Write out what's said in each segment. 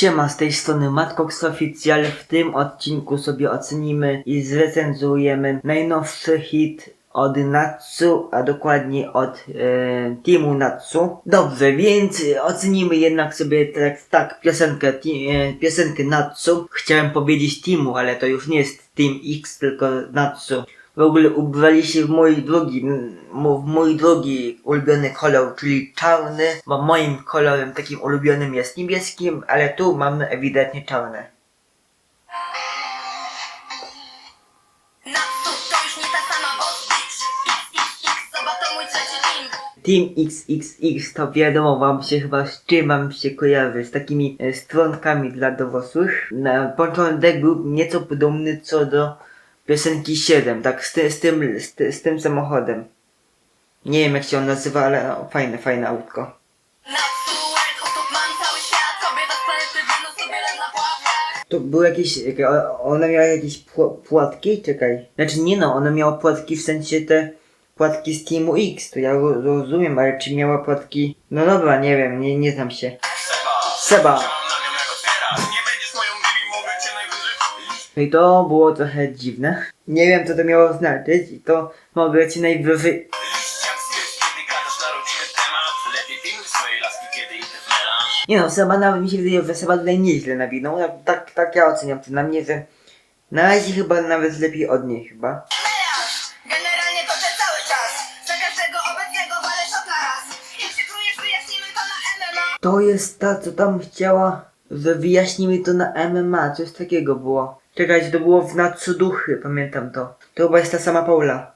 Siema, z tej strony Matkox Oficjal. W tym odcinku sobie ocenimy i zrecenzujemy najnowszy hit od Natsu, a dokładnie od e, Teamu Natsu. Dobrze, więc ocenimy jednak sobie tak, tak piosenkę, ti, e, piosenkę Natsu. Chciałem powiedzieć Teamu, ale to już nie jest Team X, tylko Natsu. W ogóle ubrali się w mój drugi, w mój drugi ulubiony kolor, czyli czarny, bo moim kolorem takim ulubionym jest niebieskim, ale tu mamy ewidentnie czarne. Team XXX to wiadomo wam się chyba z czym wam się kojarzy, z takimi e, stronkami dla dorosłych. Na początek był nieco podobny co do piosenki 7, tak z, ty, z, tym, z, ty, z tym samochodem. Nie wiem jak się on nazywa, ale no, fajne, fajne autko. To były jakieś, jaka- o- ona miała jakieś pł- płatki? Czekaj. Znaczy nie no, ona miała płatki w sensie te płatki z Teamu X, to ja ro- rozumiem, ale czy miała płatki? No dobra, nie wiem, nie, nie znam się. Seba. Mam No i to było trochę dziwne. Nie wiem co to miało znaczyć i to mogę ci najwyżej... Na Nie no, Seba nawet mi się wydaje, że Seba tutaj nieźle nawinął. Tak, tak, ja oceniam przynajmniej, że na razie chyba nawet lepiej od niej chyba. Generalnie to te cały czas Za każdego obecnego walę szota raz Jak się krujesz, wyjaśnimy to na MMA To jest ta, co tam chciała, że wyjaśnimy to na MMA, coś takiego było. Czekajcie, to było w Natsu Duchy, pamiętam to. To chyba jest ta sama Paula.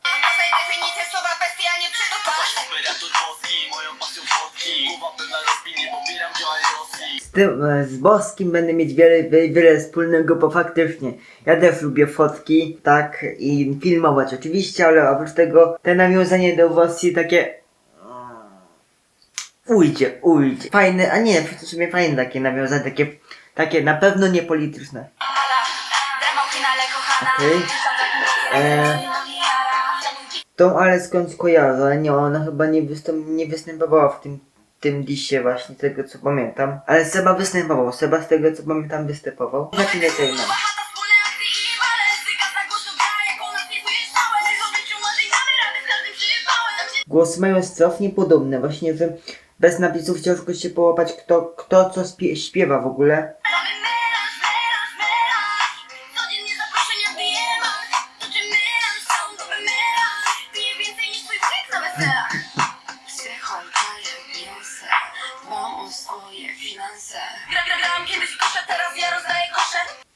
Rosji Z tym, e, z Boskim będę mieć wiele, wiele, wiele wspólnego, bo faktycznie ja też lubię fotki, tak, i filmować oczywiście, ale oprócz tego te nawiązanie do Rosji takie... mm, Ujdzie, ujdzie. Fajne, a nie, w sumie fajne takie nawiązanie, takie, takie na pewno niepolityczne. Okej. E, Tą ale skądś kojarzę, nie, ona chyba nie, wystąp, nie występowała w tym, tym disie właśnie, tego co pamiętam. Ale Seba występował, Seba z tego co pamiętam występował. Na chwilę tej przypałem Głosy mają strasznie podobne, właśnie, że bez napisów ciężko się połapać kto, kto co śpiewa w ogóle.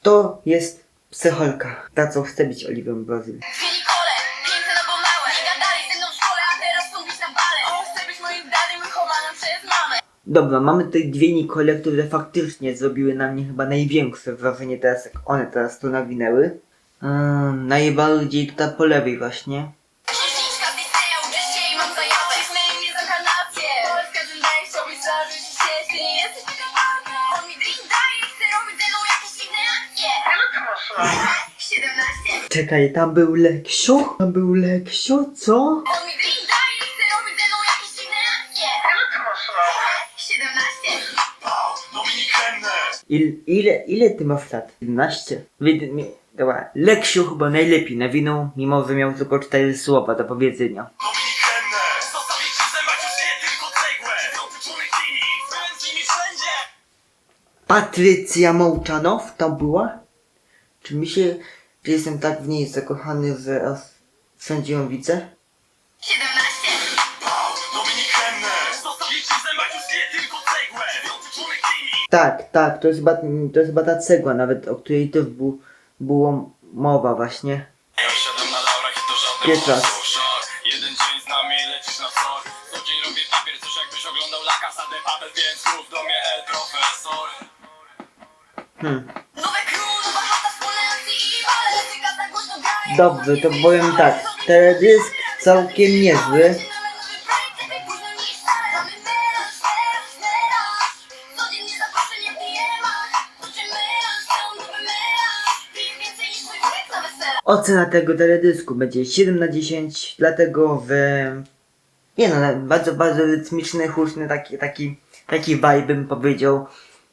To jest psycholka, ta co chce być Oliwią Nicole, piękne no bo małe Nie gadali ze mną w szkole, a teraz chcą być na bale On chce być moim dadem wychowanym przez mamę Dobra, mamy tutaj dwie Nikole, które faktycznie zrobiły na mnie chyba największe wrażenie teraz, jak one teraz to nawinęły. Ym, najbardziej ta po lewej właśnie. Czekaj, tam był Leksiu? Tam był Leksiu, co? On mi jakieś dziwne akcje Ile ty masz lat? 17 Pał, Dominik Hennes Il, ile, ile ty masz lat? 11? Wid- mi- Dobra, Leksiu chyba najlepiej nawinął, mimo że miał tylko cztery słowa do powiedzenia. Zębach już nie tylko Patrycja Mołczanow to była? Czy mi się, jestem tak w niej zakochany, że aż wszędzie ją widzę? 17 Pał, Dominik Hennes Zostawię ci w zębach już nie tylko cegłę Piąty człowiek Team X Tak, tak, to jest chyba, to jest chyba ta cegła nawet, o której też bu, było mowa właśnie. Ja siadam na laurach i to żadne Pierwszy raz. głosu. Szok. Jeden dzień z nami lecisz na sok Co dzień robię papier, coś jakbyś oglądał La Casa de Papel Więc mów do mnie el profesor Hmm. Dobrze, to powiem tak, teledysk całkiem niezły. Ocena tego teledysku będzie 7 na 10, dlatego że... Nie no, bardzo, bardzo rytmiczny, huczny, taki, taki, taki vibe bym powiedział.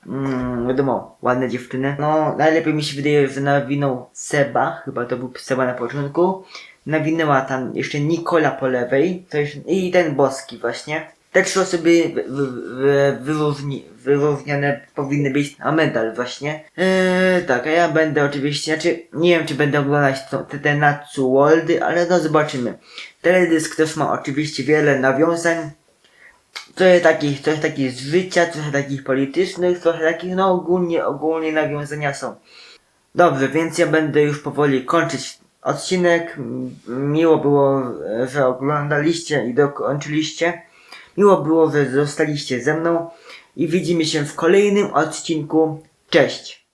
Mm, wiadomo, ładne dziewczyny. No, najlepiej mi się wydaje, że nawinął Seba, chyba to był Seba na początku. Nawinęła tam jeszcze Nikola po lewej, to już, i ten Boski właśnie. Te trzy osoby wy, wy, wy, wyróżni, wyróżnione powinny być na medal właśnie. Eee, tak, a ja będę oczywiście, znaczy nie wiem czy będę oglądać to, te, te Natsu Worldy, ale no zobaczymy. Teledysk też ma oczywiście wiele nawiązań. Trochę takich, trochę takich z życia, trochę takich politycznych, trochę takich, no ogólnie, ogólnie nawiązania są. Dobrze, więc ja będę już powoli kończyć odcinek. Miło było, że oglądaliście i dokończyliście. Miło było, że zostaliście ze mną i widzimy się w kolejnym odcinku. Cześć!